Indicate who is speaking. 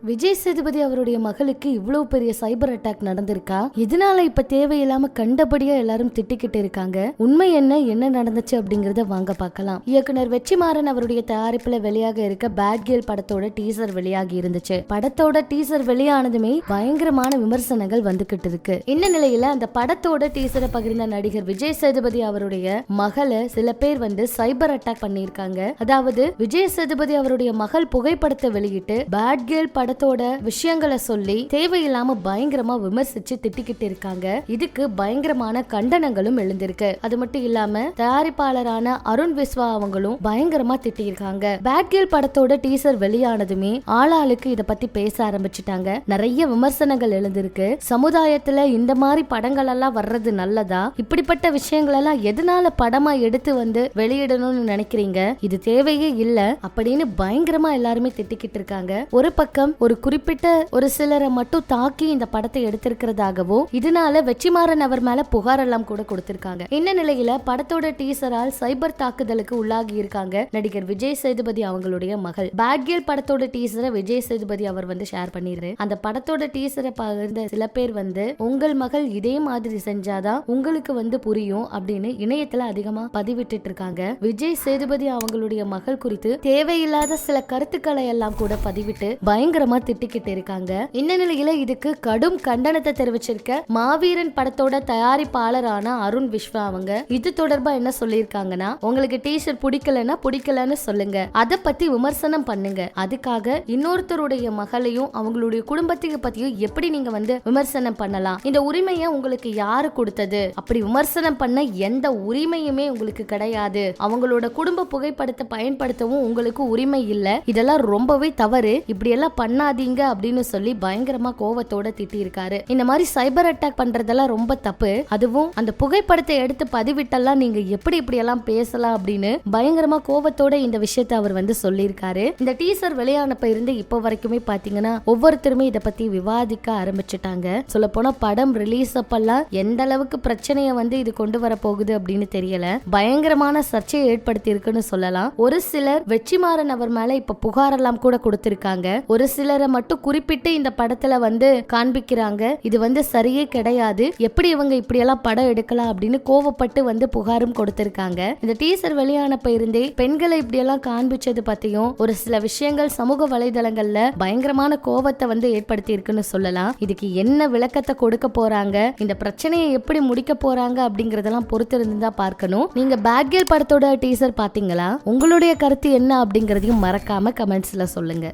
Speaker 1: விஜய் சேதுபதி அவருடைய மகளுக்கு இவ்வளவு பெரிய சைபர் அட்டாக் நடந்திருக்கா? இதனால இப்ப தேவையில்லாம கண்டபடியா எல்லாரும் திட்டிக்கிட்டு இருக்காங்க. உண்மை என்ன என்ன நடந்துச்சு அப்படிங்கறத வாங்க பார்க்கலாம். இயக்குனர் வெற்றிமாறன் அவருடைய தயாரிப்புல வெளியாக இருக்க பேட் கேர்ள் படத்தோட டீசர் வெளியாகி இருந்துச்சு. படத்தோட டீசர் வெளியானதுமே பயங்கரமான விமர்சனங்கள் வந்துகிட்டு இருக்கு. இந்த நிலையில அந்த படத்தோட டீசரை பகிர்ந்த நடிகர் விஜய் சேதுபதி அவருடைய மகளை சில பேர் வந்து சைபர் அட்டாக் பண்ணியிருக்காங்க. அதாவது விஜய் சேதுபதி அவருடைய மகள் புகைப்படத்தை வெளியிட்டு பேட் கேர்ள் படத்தோட விஷயங்களை சொல்லி தேவையில்லாம பயங்கரமா விமர்சிச்சு திட்டிக்கிட்டு இருக்காங்க. இதுக்கு பயங்கரமான கண்டனங்களும் எழுந்திருக்கு. அது மட்டும் இல்லாம தயாரிப்பாளரான அருண் விஸ்வா அவங்களும் பயங்கரமா திட்டியிருக்காங்க. பேட் கேர்ள் படத்தோட டீசர் வெளியானதுமே ஆளாளுக்கு இத பத்தி பேச ஆரம்பிச்சிட்டாங்க. நிறைய விமர்சனங்கள் எழுந்திருக்கு. சமுதாயத்துல இந்த மாதிரி படங்கள் எல்லாம் வர்றது நல்லதா? இப்படிப்பட்ட விஷயங்கள் எல்லாம் எதனால படமா எடுத்து வந்து வெளியிடணும்னு நினைக்கிறீங்க? இது தேவையே இல்ல அப்படின்னு பயங்கரமா எல்லாருமே திட்டிக்கிட்டு இருக்காங்க. ஒரு பக்கம் ஒரு குறிப்பிட்ட ஒரு சிலரை மட்டும் தாக்கி இந்த படத்தை எடுத்திருக்கிறதாகவும் இதனால வெற்றிமாறன் அவர் மேல புகார் எல்லாம் கூட கொடுத்திருக்காங்க. இந்த நிலையில படத்தோட டீசரால் சைபர் தாக்குதலுக்கு உள்ளாகி இருக்காங்க நடிகர் விஜய் சேதுபதி அவங்களுடைய மகள். பேட்கேல் படத்தோட டீசரை விஜய் சேதுபதி அவர் வந்து ஷேர் பண்ணிரு அந்த படத்தோட டீசரை பகிர்ந்த சில பேர் வந்து உங்கள் மகள் இதே மாதிரி செஞ்சாதான் உங்களுக்கு வந்து புரியும் அப்படின்னு இணையத்துல அதிகமா பதிவிட்டு இருக்காங்க விஜய் சேதுபதி அவங்களுடைய மகள் குறித்து தேவையில்லாத சில கருத்துக்களை எல்லாம் கூட பதிவிட்டு பயங்கர பயங்கரமா திட்டிக்கிட்டு இருக்காங்க. இந்த நிலையில இதுக்கு கடும் கண்டனத்தை தெரிவிச்சிருக்க மாவீரன் படத்தோட தயாரிப்பாளரான அருண் விஸ்வா அவங்க. இது தொடர்பா என்ன சொல்லியிருக்காங்கன்னா உங்களுக்கு டீஷர்ட் பிடிக்கலன்னா பிடிக்கலன்னு சொல்லுங்க. அதை பத்தி விமர்சனம் பண்ணுங்க. அதுக்காக இன்னொருத்தருடைய மகளையும் அவங்களுடைய குடும்பத்துக்கு பத்தியும் எப்படி நீங்க வந்து விமர்சனம் பண்ணலாம்? இந்த உரிமையை உங்களுக்கு யாரு கொடுத்தது? அப்படி விமர்சனம் பண்ண எந்த உரிமையுமே உங்களுக்கு கிடையாது. அவங்களோட குடும்ப புகைப்படத்தை பயன்படுத்தவும் உங்களுக்கு உரிமை இல்ல. இதெல்லாம் ரொம்பவே தவறு. இப்படி எல்லாம் பண்ணாதீங்க அப்படின்னு சொல்லி பயங்கரமா கோவத்தோட திட்டியிருக்காரு. இந்த மாதிரி சைபர் அட்டாக் பண்றதெல்லாம் ரொம்ப தப்பு. அதுவும் அந்த புகைப்படத்தை எடுத்து பதிவிட்டெல்லாம் நீங்க எப்படி இப்படி எல்லாம் பேசலாம் அப்படின்னு பயங்கரமா கோவத்தோட இந்த விஷயத்தை அவர் வந்து சொல்லியிருக்காரு. இந்த டீசர் வெளியானப்ப இருந்து இப்போ வரைக்குமே பாத்தீங்கன்னா ஒவ்வொருத்தருமே இதை பத்தி விவாதிக்க ஆரம்பிச்சுட்டாங்க. சொல்ல போனா படம் ரிலீஸ் அப்பெல்லாம் எந்த அளவுக்கு பிரச்சனையை வந்து இது கொண்டு வர போகுது அப்படின்னு தெரியல. பயங்கரமான சர்ச்சையை ஏற்படுத்தி இருக்குன்னு சொல்லலாம். ஒரு சிலர் வெற்றிமாறன் அவர் மேல இப்ப புகாரெல்லாம் கூட கொடுத்திருக்காங்க. ஒரு சில சிலரை மட்டும் குறிப்பிட்டு இந்த படத்துல வந்து காண்பிக்கிறாங்க. இது வந்து சரியே கிடையாது. எப்படி இவங்க இப்படியெல்லாம் படம் எடுக்கலாம் அப்படின்னு கோவப்பட்டு வந்து புகாரும் கொடுத்திருக்காங்க. இந்த டீசர் வெளியானப்ப இருந்தே பெண்களை இப்படியெல்லாம் காண்பிச்சது பத்தியும் ஒரு சில விஷயங்கள் சமூக வலைதளங்கள்ல பயங்கரமான கோவத்தை வந்து ஏற்படுத்தி இருக்குன்னு சொல்லலாம். இதுக்கு என்ன விளக்கத்தை கொடுக்க போறாங்க? இந்த பிரச்சனையை எப்படி முடிக்க போறாங்க அப்படிங்கறதெல்லாம் பொறுத்து இருந்துதான் பார்க்கணும். நீங்க பேட்கேல் படத்தோட டீசர் பாத்தீங்களா உங்களுடைய கருத்து என்ன அப்படிங்கறதையும் மறக்காம கமெண்ட்ஸ்ல சொல்லுங்க.